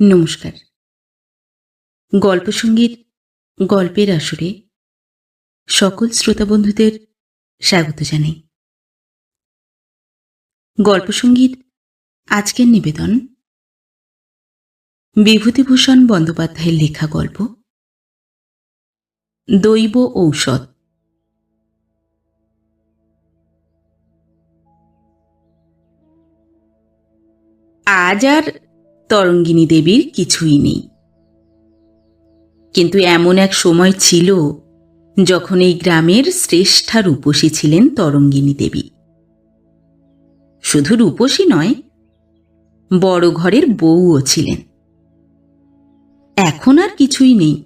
নমস্কার। গল্পসঙ্গীত, গল্পের আসরে সকল শ্রোতা বন্ধুদের স্বাগত জানাই। গল্পসঙ্গীত আজকের নিবেদন বিভূতিভূষণ বন্দ্যোপাধ্যায়ের লেখা গল্প, দৈব ঔষধ। আজ আর তরঙ্গিনী দেবীর কিছুই নেই। কিন্তু এমন এক সময় ছিল যখন এই গ্রামের শ্রেষ্ঠা রূপসী ছিলেন তরঙ্গিনী দেবী। শুধু রূপসী নয়, বড় ঘরের বউও ছিলেন। এখন আর কিছুই নেই।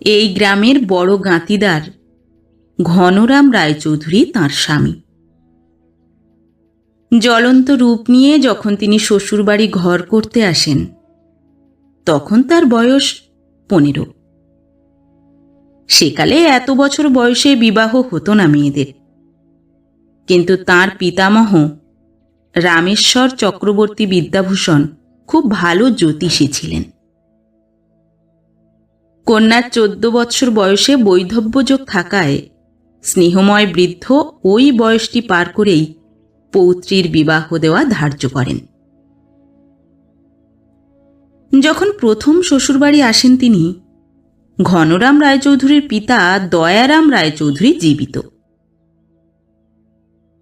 এই গ্রামের বড় গাঁতিদার ঘনরাম রায়চৌধুরী তাঁর স্বামী। জ্বলন্ত রূপ নিয়ে যখন তিনি শ্বশুরবাড়ি ঘর করতে আসেন, তখন তার বয়স পনেরো। সেকালে এত বছর বয়সে বিবাহ হতো না মেয়েদের। কিন্তু তার পিতামহ রামেশ্বর চক্রবর্তী বিদ্যাভূষণ খুব ভালো জ্যোতিষী ছিলেন। কন্যার চোদ্দ বৎসর বয়সে বৈধব্যযোগ থাকায় স্নেহময় বৃদ্ধ ওই বয়সটি পার করেই পৌত্রীর বিবাহ দেওয়া ধার্য করেন। যখন প্রথম শ্বশুরবাড়ি আসেন তিনি, ঘনরাম রায়চৌধুরীর পিতা দয়ারাম রায়চৌধুরী জীবিত।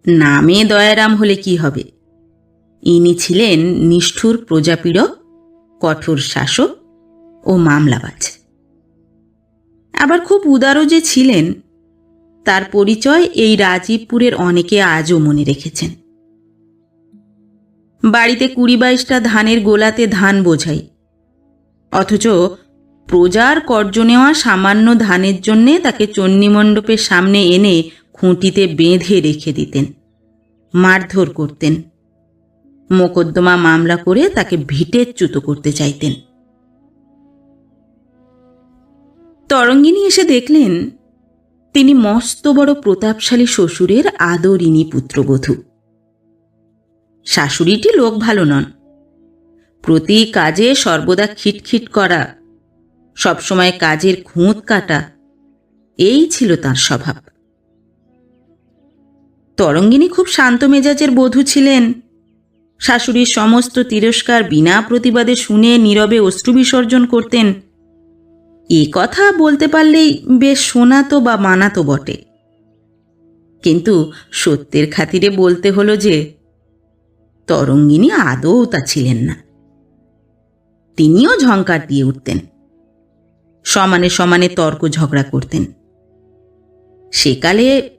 নামে দয়ারাম হলে কি হবে? ইনি ছিলেন নিষ্ঠুর প্রজাপীড়ক, কঠোর শাসক ও মামলাবাজ। আবার খুব উদারও যে ছিলেন তার পরিচয় এই রাজীবপুরের অনেকে আজও মনে রেখেছেন। বাড়িতে কুড়ি বাইশটা ধানের গোলাতে ধান বোঝাই। অথচ প্রজার কর্য নেওয়া সামান্য ধানের জন্যে তাকে চণ্ডীমণ্ডপের সামনে এনে খুঁটিতে বেঁধে রেখে দিতেন, মারধর করতেন। মোকদ্দমা মামলা করে তাকে ভিটের চ্যুত করতে চাইতেন। তরঙ্গিনী এসে দেখলেন তিনি মস্ত বড় প্রতাপশালী শ্বশুরের আদরিনী পুত্রবধূ। শাশুড়িটি লোক ভালো নন। প্রতি কাজে সর্বদা খিটখিট করা, সবসময় কাজের খুঁত কাটা, এই ছিল তার স্বভাব। তরঙ্গিনী খুব শান্ত মেজাজের বধূ ছিলেন। শাশুড়ির সমস্ত তিরস্কার বিনা প্রতিবাদে শুনে নীরবে অশ্রু বিসর্জন করতেন। এ কথা বলতে পারলেই বেশ শোনাতো বা মানাতো বটে। কিন্তু সত্যের খাতিরে বলতে হলো যে, তরঙ্গিনী আদৌ তা ছিলেন না। তিনিও ঝঙ্কার দিয়ে উঠতেন। সমানে সমানে তর্ক ঝগড়া করতেন। সেকালে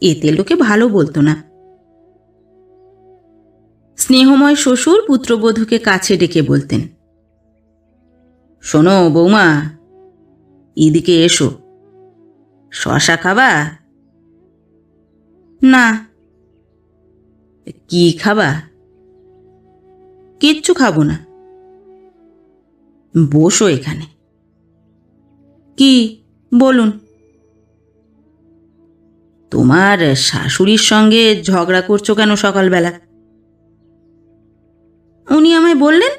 এতে লোকে ভালো বলতো না। স্নেহময় শ্বশুর পুত্রবধূকে কাছে ডেকে বলতেন, শোনো বৌমা এদিকে এসো। শশা খাবা? না। কি খাবা? কিচ্ছু খাব না। বসো এখানে। কি? বলুন। তোমার শাশুড়ির সঙ্গে ঝগড়া করছ কেন সকালবেলা? উনি আমায় বললেন,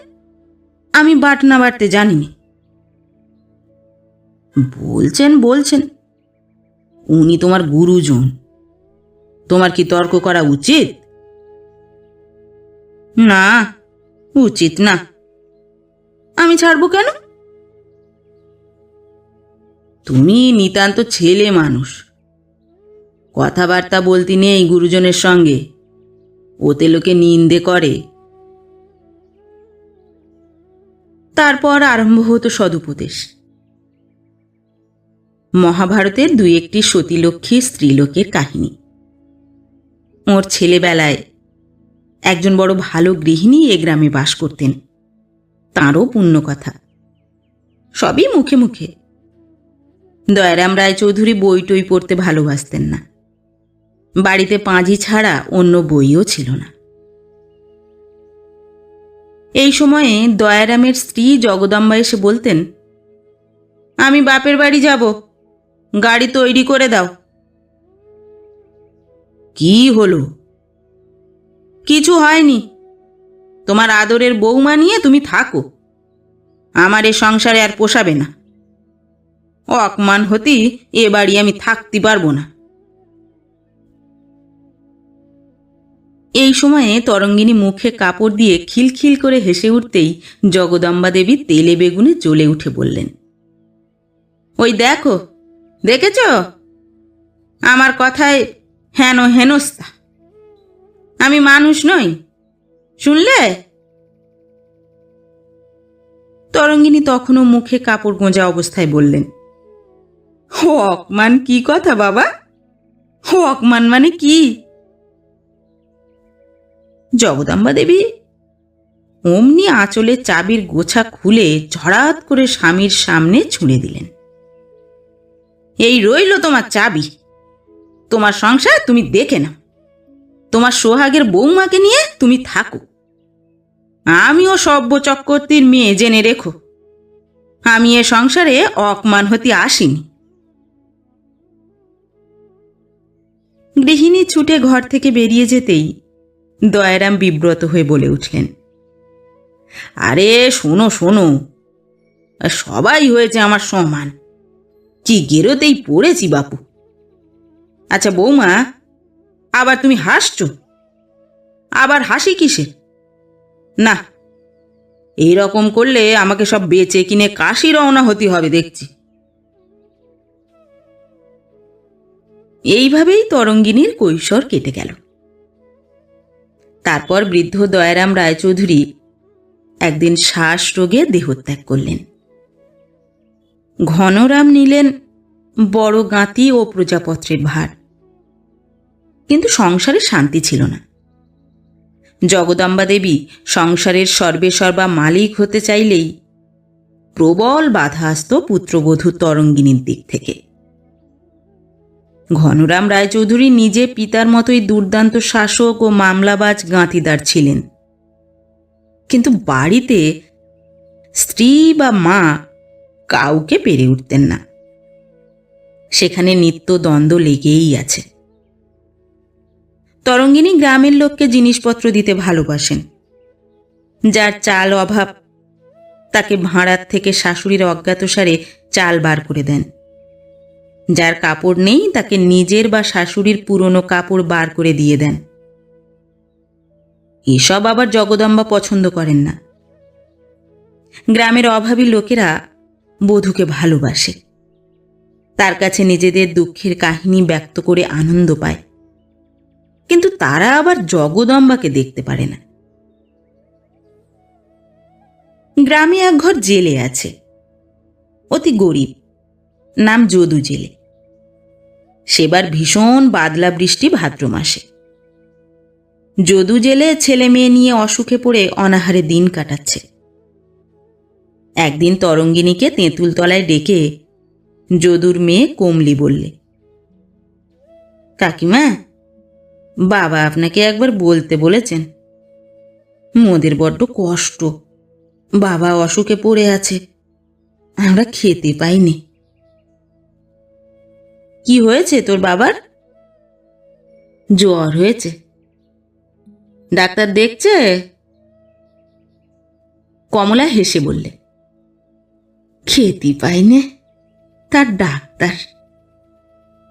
আমি বাটনা বাটতে জানিনি। বলছেন বলছেন। উনি তোমার গুরুজন। তোমার কি তর্ক করা উচিত? না উচিত না। আমি ছাড়বো কেন? তুমি নিতান্ত ছেলে মানুষ। কথাবার্তা বলতে নেই গুরুজনের সঙ্গে। ওতে লোকে নিন্দে করে। তারপর আরম্ভ হতো সদুপদেশ। মহাভারতের দুই একটি সতীলক্ষ্মী স্ত্রীলোকের কাহিনী। ওর ছেলেবেলায় একজন বড় ভালো গৃহিণী এ গ্রামে বাস করতেন। তাঁরও পুণ্য কথা সবই মুখে মুখে। দয়ারাম রায়চৌধুরী বই টই পড়তে ভালোবাসতেন না। বাড়িতে পাঁজি ছাড়া অন্য বইও ছিল না। এই সময়ে দয়ারামের স্ত্রী জগদম্বা এসে বলতেন, আমি বাপের বাড়ি যাব। গাড়ি তৈরি করে দাও। কি হলো? কিছু হয়নি। তোমার আদরের বৌমা নিয়ে তুমি থাকো। আমার এ সংসারে আর পোষাবে না। অকমান হতি এ বাড়ি আমি থাকতে পারব না। এই সময়ে তরঙ্গিনী মুখে কাপড় দিয়ে খিলখিল করে হেসে উঠতেই জগদম্বা দেবী তেলে বেগুনে জ্বলে উঠে বললেন, ওই দেখো দেখেছ? আমার কথায় হেন হেনস্তা আমি মানুষ নই, শুনলে? তরঙ্গিনী তখনও মুখে কাপড় গোঁজা অবস্থায় বললেন হো অকমান কি কথা বাবা? হো অকমান মানে কি? জগদম্বা দেবী, অমনি আঁচলে চাবির গোছা খুলে ঝড়াত করে স্বামীর সামনে ছুঁড়ে দিলেন। এই রইল তোমার চাবি। তোমার সংসার তুমি দেখে নাও। তোমার সোহাগের বৌমাকে নিয়ে তুমি থাকো। আমিও সভ্য চক্রবর্তীর মেয়ে জেনে রেখো। আমি এ সংসারে অকমান হতে আসিনি। গৃহিণী ছুটে ঘর থেকে বেরিয়ে যেতেই দয়ারাম বিব্রত হয়ে বলে উঠলেন, আরে শোনো শোনো, সবাই হয়েছে আমার সমান কি গেরোতেই পড়েছি বাপু। আচ্ছা বৌমা, আবার তুমি হাসছো? আবার হাসি কিসের? না এই রকম করলে আমাকে সব বেচে কিনে কাশি রওনা হতে হবে দেখছি। এইভাবেই তরঙ্গিনীর কৈশোর কেটে গেল। তারপর বৃদ্ধ দয়ারাম রায়চৌধুরী একদিন শ্বাস রোগে দেহত্যাগ করলেন। ঘনরাম নিলেন বড় গাঁতি ও প্রজাপত্রের ভার। কিন্তু সংসারে শান্তি ছিল না। জগদম্বা দেবী সংসারের সর্বেসর্বা মালিক হতে চাইলেই প্রবল বাধা আসত পুত্রবধূ তরঙ্গিনীর দিক থেকে। ঘনরাম রায়চৌধুরী নিজে পিতার মতোই দুর্দান্ত শাসক ও মামলাবাজ গাঁতিদার ছিলেন। কিন্তু বাড়িতে স্ত্রী বা মা কাউকে পেরে উঠতেন না। সেখানে নিত্য দ্বন্দ্ব লেগেই আছে। তরঙ্গিনী গ্রামের লোককে জিনিসপত্র দিতে ভালোবাসেন। যার চাল অভাব, তাকে ভাঁড়ার থেকে শাশুড়ির অজ্ঞাতসারে চাল বার করে দেন। যার কাপড় নেই, তাকে নিজের বা শাশুড়ির পুরনো কাপড় বার করে দিয়ে দেন। এসব আবার জগদম্বা পছন্দ করেন না। গ্রামের অভাবী লোকেরা বধূকে ভালোবাসে। তার কাছে নিজেদের দুঃখের কাহিনী ব্যক্ত করে আনন্দ পায়। কিন্তু তারা আবার জগদম্বাকে দেখতে পারে না। গ্রামে এক ঘর জেলে আছে। অতি গরিব। নাম যদু জেলে। সেবার ভীষণ বাদলা বৃষ্টি ভাদ্র মাসে। যদু জেলে ছেলে মেয়ে নিয়ে অসুখে পড়ে অনাহারে দিন কাটাচ্ছে। একদিন তরঙ্গিনীকে তেঁতুল তলায় ডেকে যদুর মেয়ে কমলি বললে, কাকিমা, বাবা আপনাকে একবার বলতে বলেছেন। মোদের বড্ড কষ্ট, বাবা অসুখে পড়ে আছে, আমরা খেতে পাইনি। কি হয়েছে তোর বাবার? জ্বর হয়েছে। ডাক্তার দেখছে? কমলা হেসে বললে খেতে পাইনে তার ডাক্তার।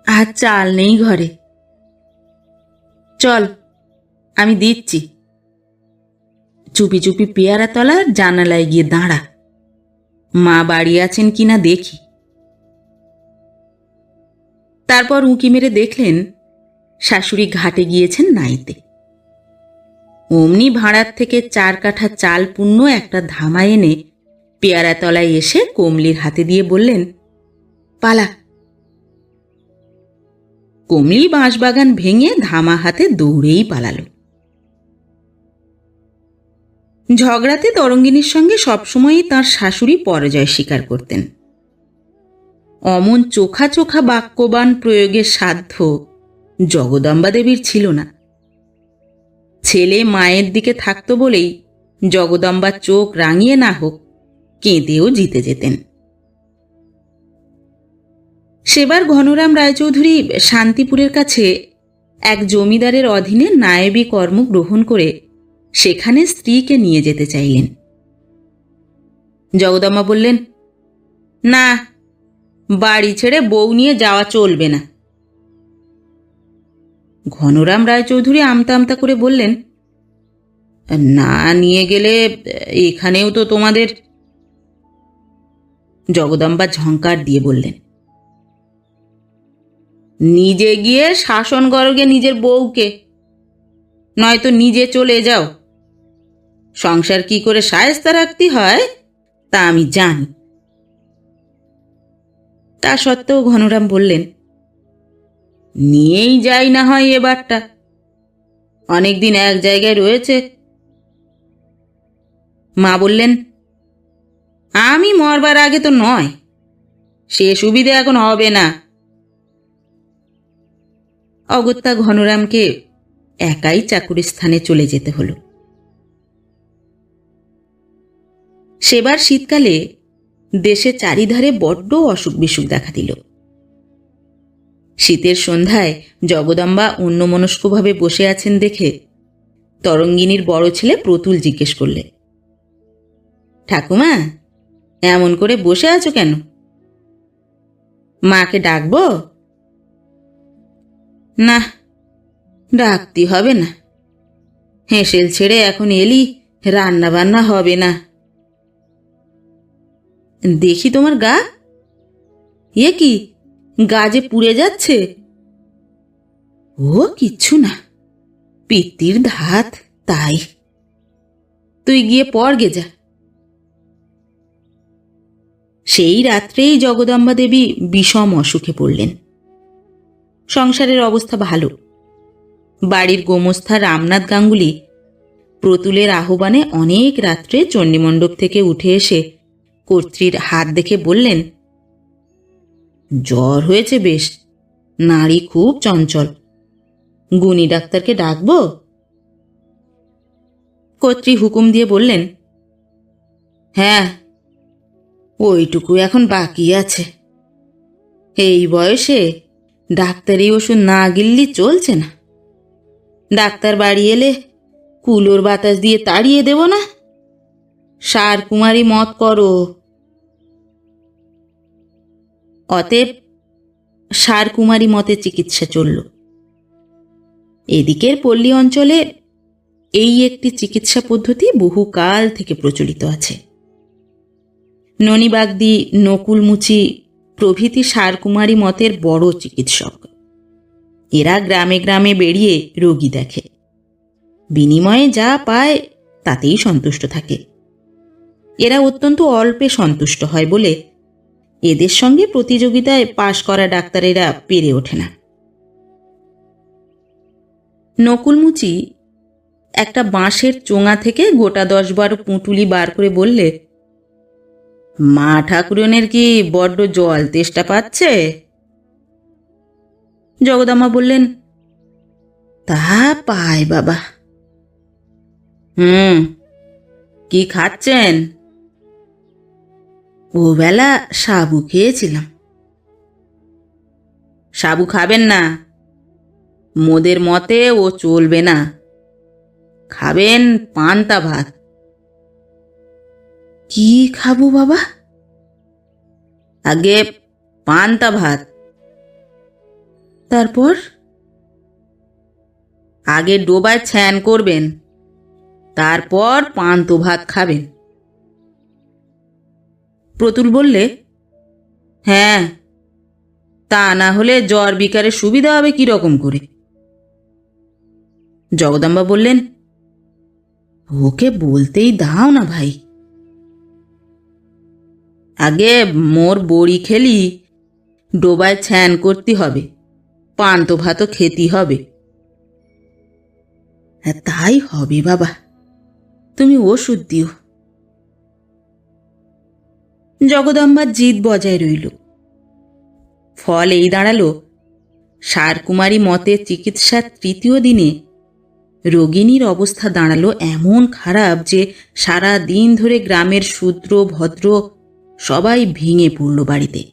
আর চাল নেই ঘরে। চল, আমি দিচ্ছি। চুপি চুপি পেয়ারা তলার জানালায় গিয়ে দাঁড়া। মা বাড়ি আছেন কিনা দেখি। তারপর উঁকি মেরে দেখলেন শাশুড়ি ঘাটে গিয়েছেন নাইতে। অমনি ভাড়ার থেকে চার কাঠা চাল পূর্ণ একটা ধামা এনে পেয়ারা তলায় এসে কমলির হাতে দিয়ে বললেন, পালা। কমলি বাঁশবাগান ভেঙে ধামা হাতে দৌড়েই পালালো। ঝগড়াতে তরঙ্গিনীর সঙ্গে সবসময়ই তার শাশুড়ি পরাজয় স্বীকার করতেন। অমন চোখা চোখা বাক্যবান প্রয়োগের সাধ্য জগদম্বা দেবীর ছিল না। ছেলে মায়ের দিকে থাকতো বলেই জগদম্বার চোখ রাঙিয়ে না হোক কেঁদেও জিতে যেতেন। সেবার ঘনরাম রায়চৌধুরী শান্তিপুরের কাছে এক জমিদারের অধীনে নায়েবী কর্ম গ্রহণ করে সেখানে স্ত্রীকে নিয়ে যেতে চাইলেন। জগদম্মা বললেন, না, বাড়ি ছেড়ে বউ নিয়ে যাওয়া চলবে না। ঘনরাম রায়চৌধুরী আমতা আমতা করে বললেন, না, নিয়ে গেলে এখানেও তো তোমাদের জগদম্বা ঝঙ্কার দিয়ে বললেন, নিজে গিয়ে শাসন করগে নিজের বউকে, নয়তো নিজে চলে যাও। সংসার কি করে সায়স্তা রাখতে হয় তা আমি জানি। তা সত্ত্বেও ঘনরাম বললেন, নিয়েই যাই না হয় এবারটা অনেকদিন এক জায়গায় রয়েছে। মা বললেন আমি মরবার আগে তো নয়। সে সুবিধে এখন হবে না। অগত্যা ঘনরামকে একাই চাকুরির স্থানে চলে যেতে হলো। সেবার শীতকালে দেশে চারিধারে বড্ড অসুখ বিসুখ দেখা দিল। শীতের সন্ধ্যায় জগদম্বা অন্যমনস্কভাবে বসে আছেন দেখে তরঙ্গিনীর বড় ছেলে প্রতুল জিজ্ঞেস করলে, ঠাকুমা এমন করে বসে আছো কেন? মাকে ডাকবো? না, ডাকতে হবে না। হেঁসেল ছেড়ে এখন এলি রান্না বান্না হবে না। দেখি তোমার গা। এ কি গা যে পুড়ে যাচ্ছে? ও, কিচ্ছু না। পিত্তির ধাত, তাই। তুই গিয়ে পর গে যা। সেই রাত্রেই জগদম্বা দেবী বিষম অসুখে পড়লেন। সংসারের অবস্থা ভালো। বাড়ির গোমস্থা রামনাথ গাঙ্গুলি প্রতুলের আহ্বানে অনেক রাত্রে চণ্ডীমণ্ডপ থেকে উঠে এসে কর্ত্রীর হাত দেখে বললেন, জ্বর হয়েছে বেশ। নারী খুব চঞ্চল। গুণী ডাক্তারকে ডাকবো? কর্ত্রী হুকুম দিয়ে বললেন হ্যাঁ ওইটুকু এখন বাকি আছে। এই বয়সে ডাক্তারি ওষুধ না গিললি চলছে না। ডাক্তার বাড়ি এলে কুলোর বাতাস দিয়ে তাড়িয়ে দেব না। সার কুমারী মত করো। অতএব সার কুমারী মতে চিকিৎসা চলল। এদিকের পল্লী অঞ্চলে এই একটি চিকিৎসা পদ্ধতি বহুকাল থেকে প্রচলিত আছে। ননিবাগদি, নকুলমুচি প্রভৃতি সারকুমারী মতের বড় চিকিৎসক। এরা গ্রামে গ্রামে বেরিয়ে রোগী দেখে। বিনিময়ে যা পায় তাতেই সন্তুষ্ট থাকে। এরা অত্যন্ত অল্পে সন্তুষ্ট হয় বলে এদের সঙ্গে প্রতিযোগিতায় পাশ করা ডাক্তারেরা পেরে ওঠে না। নকুলমুচি একটা বাঁশের চোঙা থেকে গোটা দশ বারো পুঁটুলি বার করে বললে মা ঠাকুরনের কি বড্ড জল তেষ্টা পাচ্ছে? জগদামা বললেন, তা পায় বাবা। হুম, কি খাচ্ছেন? ও বেলা সাবু খেয়েছিলাম। সাবু খাবেন না। মোদের মতে ও চলবে না। খাবেন পান্তা ভাত। কি খাব বাবা? আগে পান্তা ভাত। তারপর? আগে ডোবায় ছ্যান করবেন তারপর পান্ত ভাত খাবেন। প্রতুল বললে হ্যাঁ তা না হলে জ্বর বিকারের সুবিধা হবে কি রকম করে? জগদম্বা বললেন ওকে বলতেই দাও না ভাই। আগে মোর বড়ি খেলি, ডোবায় ছ্যান করতে হবে, পান্ত ভাতও খেতে হবে। হ্যাঁ তাই হবে বাবা, তুমি ওষুধ দিও। জগদম্বার জিদ বজায় রইল। ফল এই দাঁড়াল। সারকুমারী মতে চিকিৎসার তৃতীয় দিনে রোগিণীর অবস্থা দাঁড়াল এমন খারাপ যে সারা দিন ধরে গ্রামের শূদ্র, ভদ্র সবাই ভেঙে পড়ল বাড়িতে।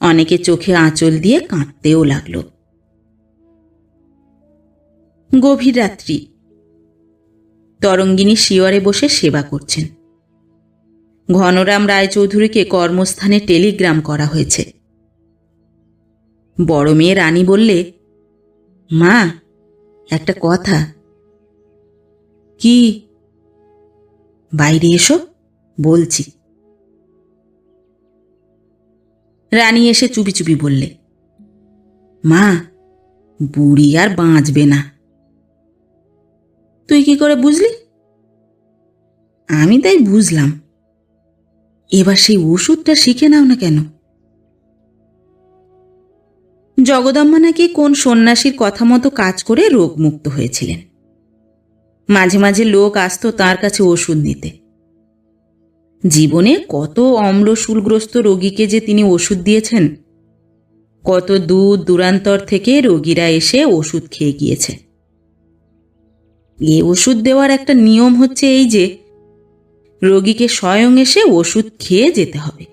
অনেকে চোখে আঁচল দিয়ে কাঁদতেও লাগল। গভীর রাত্রি। তরঙ্গিনী শিয়রে বসে সেবা করছেন। ঘনরাম রায়চৌধুরীকে কর্মস্থানে টেলিগ্রাম করা হয়েছে। বড় মেয়ে রানী বললে, মা, একটা কথা। কি? বাইরে এসো, বলছি। রানী এসে চুপি চুপি বললে, মা, বুড়ি আর বাঁচবে না। তুই কি করে বুঝলি? আমি তাই বুঝলাম। এবার সেই ওষুধটা শিখে নাও না কেন? জগদম্মা নাকি কোন সন্ন্যাসীর কথা মতো কাজ করে রোগমুক্ত হয়েছিলেন। মাঝে মাঝে লোক আসতো তার কাছে ওষুধ নিতে। জীবনে কত অম্লশূলগ্রস্ত রোগীকে যে তিনি ওষুধ দিয়েছেন। কত দূর দূরান্তর থেকে রোগীরা এসে ওষুধ খেয়ে গিয়েছে। এ ওষুধ দেওয়ার একটা নিয়ম হচ্ছে এই যে, রোগীকে স্বয়ং এসে ওষুধ খেয়ে যেতে হবে।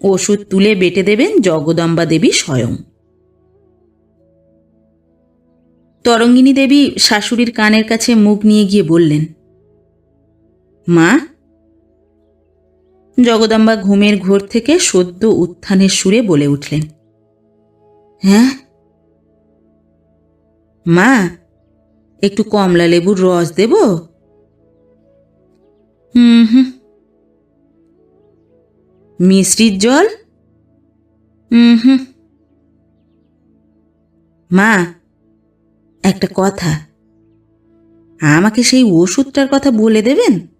ওষুধ তুলে বেটে দেবেন জগদম্বা দেবী স্বয়ং। তরঙ্গিনী দেবী শাশুড়ির কানের কাছে মুখ নিয়ে গিয়ে বললেন, মা জগদম্বা ঘুমের ঘোর থেকে সদ্য উত্থানের সুরে বলে উঠলেন হ্যাঁ? মা, একটু কমলা লেবুর রস দেব? হুম হুম। মিষ্টির জল? হুম হুম। মা, একটা কথা, আমাকে সেই ওষুধটার কথা বলে দেবেন?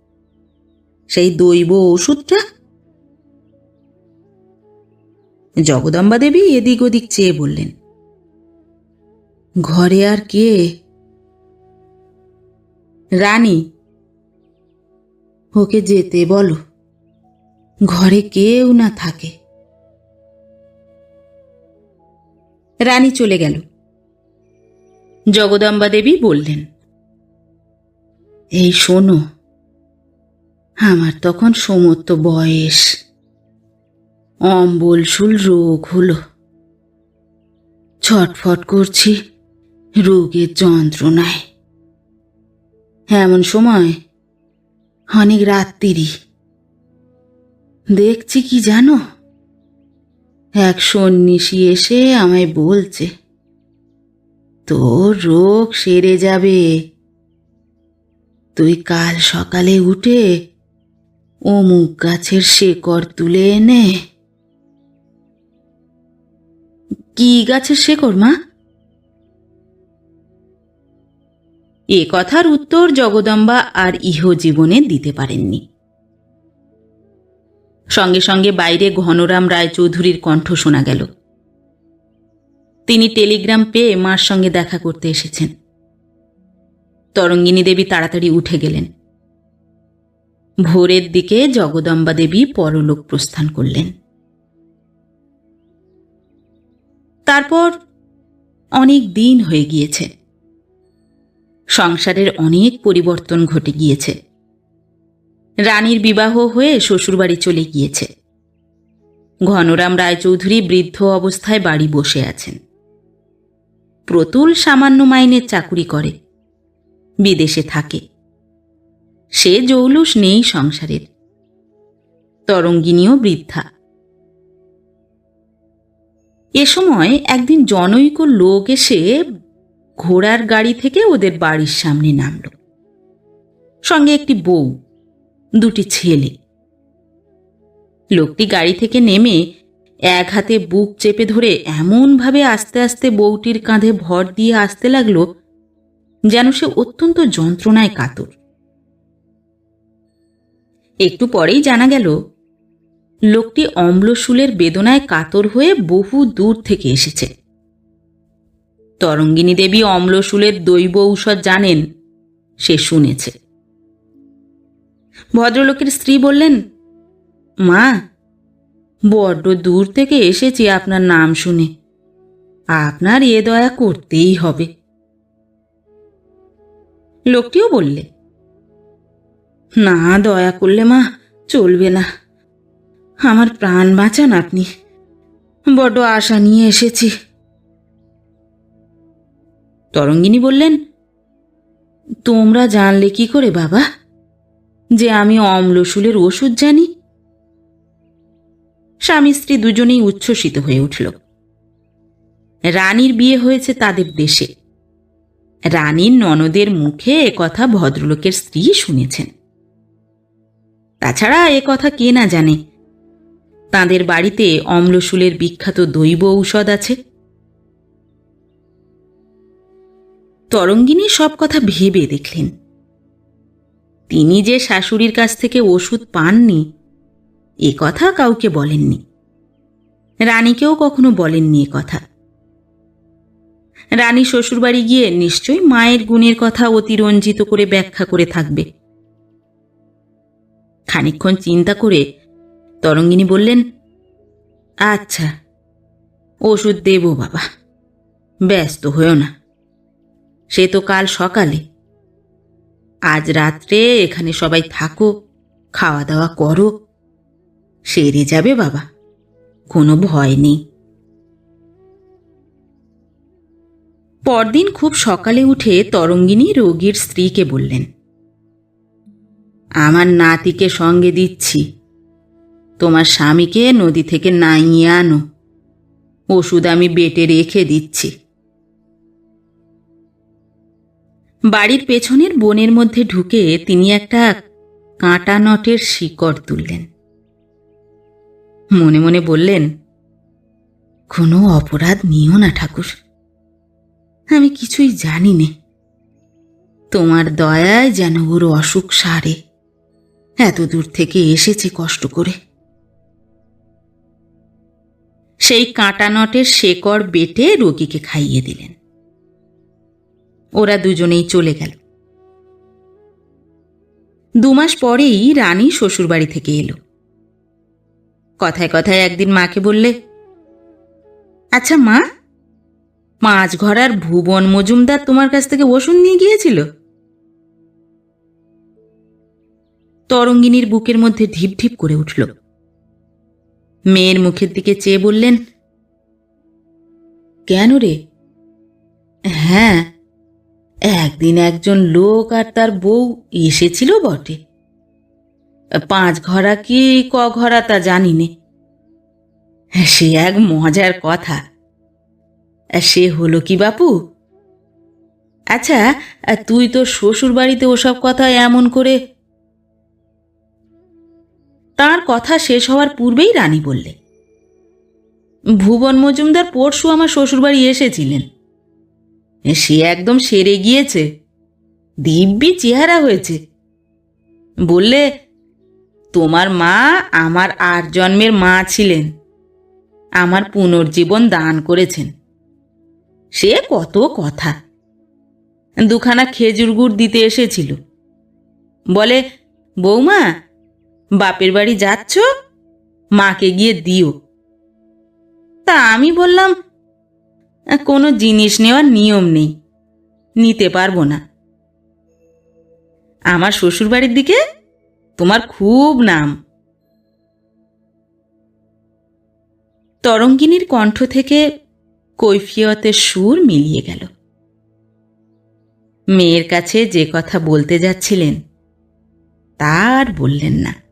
সেই দৈব ওষুধটা? জগদম্বা দেবী এদিক ওদিক চেয়ে বললেন, ঘরে আর কে? রানী, ওকে যেতে বলো, ঘরে কেউ না থাকে। রানী চলে গেল। জগদম্বা দেবী বললেন, এই শোনো আমার তখন সমস্ত বয়স। অম্বলসুল রোগ হলো। ছটফট করছি রোগের যন্ত্রণায়। এমন সময় অনেক রাত্রিরই দেখছি কি জানো? এক সন্ন্যাসী এসে আমায় বলছে, তোর রোগ সেরে যাবে। তুই কাল সকালে উঠে অমুক গাছের শেকড় তুলে এনে। কি গাছের শেকড়, মা? এ কথার উত্তর জগদম্বা আর ইহ জীবনে দিতে পারেননি। সঙ্গে সঙ্গে বাইরে ঘনরাম রায়চৌধুরীর কণ্ঠ শোনা গেল। তিনি টেলিগ্রাম পেয়ে মার সঙ্গে দেখা করতে এসেছেন। তরঙ্গিনী দেবী তাড়াতাড়ি উঠে গেলেন। ভোরের দিকে জগদম্বা দেবী পরলোক প্রস্থান করলেন। তারপর অনেক দিন হয়ে গিয়েছে। সংসারের অনেক পরিবর্তন ঘটে গিয়েছে। রানীর বিবাহ হয়ে শ্বশুরবাড়ি চলে গিয়েছে। ঘনরাম রায়চৌধুরী বৃদ্ধ অবস্থায় বাড়ি বসে আছেন। প্রতুল সামান্য মাইনের চাকুরি করে। বিদেশে থাকে। সে জৌলুস নেই সংসারের। তরঙ্গিনীও বৃদ্ধা। এ সময় একদিন জনৈক লোক এসে ঘোড়ার গাড়ি থেকে ওদের বাড়ির সামনে নামল। সঙ্গে একটি বউ, দুটি ছেলে। লোকটি গাড়ি থেকে নেমে এক হাতে বুক চেপে ধরে এমনভাবে আস্তে আস্তে বউটির কাঁধে ভর দিয়ে আসতে লাগল, যেন সে অত্যন্ত যন্ত্রণায় কাতর। একটু পরেই জানা গেল, লোকটি অম্লশূলের বেদনায় কাতর হয়ে বহু দূর থেকে এসেছে। তরঙ্গিনী দেবী অম্লশূলের দৈব ঔষধ জানেন, সে শুনেছে। ভদ্রলোকের স্ত্রী বললেন, মা, বড্ড দূর থেকে এসেছি আপনার নাম শুনে। আপনার এ দয়া করতেই হবে। লোকটিও বললে না দয়া করলে মা, চলবে না। আমার প্রাণ বাঁচান আপনি। বড্ড আশা নিয়ে এসেছি। তরঙ্গিনী বললেন, তোমরা জানলে কি করে বাবা, যে আমি অম্লশূলের ওষুধ জানি? স্বামী স্ত্রী দুজনেই উচ্ছ্বসিত হয়ে উঠল। রানীর বিয়ে হয়েছে তাদের দেশে। রানীর ননদের মুখে কথা ভদ্রলোকের স্ত্রী শুনেছেন। তাছাড়া এ কথা কে না জানে। তাদের বাড়িতে অম্লশূলের বিখ্যাত দৈব ঔষধ আছে। তরঙ্গিনী সব কথা ভেবে দেখলেন। তিনি যে শাশুড়ির কাছ থেকে ওষুধ পাননি, এ কথা কাউকে বলেননি। রানীকেও কখনো বলেননি এ কথা। রানী শ্বশুরবাড়ি গিয়ে নিশ্চয়ই মায়ের গুণের কথা অতিরঞ্জিত করে ব্যাখ্যা করে থাকবে। খানিকক্ষণ চিন্তা করে তরঙ্গিনী বললেন আচ্ছা ওষুধ দেব বাবা। ব্যস্ত হয়েও না। সে তো কাল সকালে। আজ রাত্রে এখানে সবাই থাকো খাওয়া দাওয়া করো। সেরে যাবে বাবা, কোনো ভয় নেই। পরদিন খুব সকালে উঠে তরঙ্গিনী রোগীর স্ত্রীকে বললেন আমার নাতিকে সঙ্গে দিচ্ছি। তোমার স্বামীকে নদী থেকে নাইয়ে আনো। ওষুধ আমি বেটে রেখে দিচ্ছি। বাড়ির পেছনের বনের মধ্যে ঢুকে তিনি একটা কাঁটা নটের শিকড় তুললেন। মনে মনে বললেন, কোনো অপরাধ নিও না ঠাকুর। আমি কিছুই জানি নে। তোমার দয়ায় যেন ওর অসুখ সারে। এত দূর থেকে এসেছে কষ্ট করে। সেই কাঁটা নটের শেকড় বেটে রোগীকে খাইয়ে দিলেন। ওরা দুজনেই চলে গেল। দুমাস পরেই রানী শ্বশুরবাড়ি থেকে এলো। কথায় কথায় একদিন মাকে বললে আচ্ছা মা, মাছ ঘরার ভুবন মজুমদার তোমার কাছ থেকে ওষুধ নিয়ে গিয়েছিল? তরঙ্গিনীর বুকের মধ্যে ঢিপ ঢিপ করে উঠল। মেয়ের মুখের দিকে চেয়ে বললেন, কেন রে? হ্যাঁ একদিন একজন লোক আর তার বউ এসেছিল বটে। পাঁচ ঘরা কি, ক ঘরা তা জানি নে সে এক মজার কথা। সে হলো কি বাপু? আচ্ছা তুই তো শ্বশুর বাড়িতে ওসব কথা এমন করে তার কথা শেষ হওয়ার পূর্বেই রানী বললে, ভুবন মজুমদার, পরশু আমার শ্বশুরবাড়ি এসেছিলেন। সে একদম সেরে গিয়েছে। দিব্যি চেহারা হয়েছে। বললে, তোমার মা আমার আট জন্মের মা ছিলেন। আমার পুনর্জীবন দান করেছেন। সে কত কথা। দুখানা খেজুর গুড় দিতে এসেছিল। বলে, বৌমা বাপের বাড়ি যাচ্ছ? মাকে গিয়ে দিও। তা আমি বললাম কোনো জিনিস নেওয়ার নিয়ম নেই, নিতে পারব না। আমার শ্বশুরবাড়ির দিকে তোমার খুব নাম। তরঙ্গিনীর কণ্ঠ থেকে কৈফিয়তের সুর মিলিয়ে গেল। মেয়ের কাছে যে কথা বলতে যাচ্ছিলেন তার বললেন না।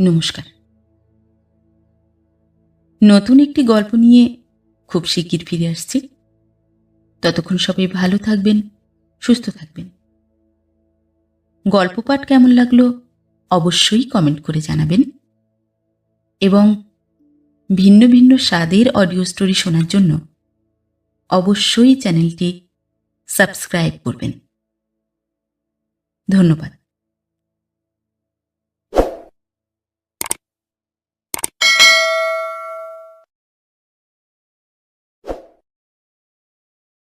নমস্কার। নতুন একটি গল্প নিয়ে খুব শিগগির ফিরে আসছি। ততক্ষণ সবাই ভালো থাকবেন, সুস্থ থাকবেন। গল্প পাঠ কেমন লাগল অবশ্যই কমেন্ট করে জানাবেন। এবং ভিন্ন ভিন্ন স্বাদের অডিও স্টোরি শোনার জন্য অবশ্যই চ্যানেলটি সাবস্ক্রাইব করবেন। ধন্যবাদ।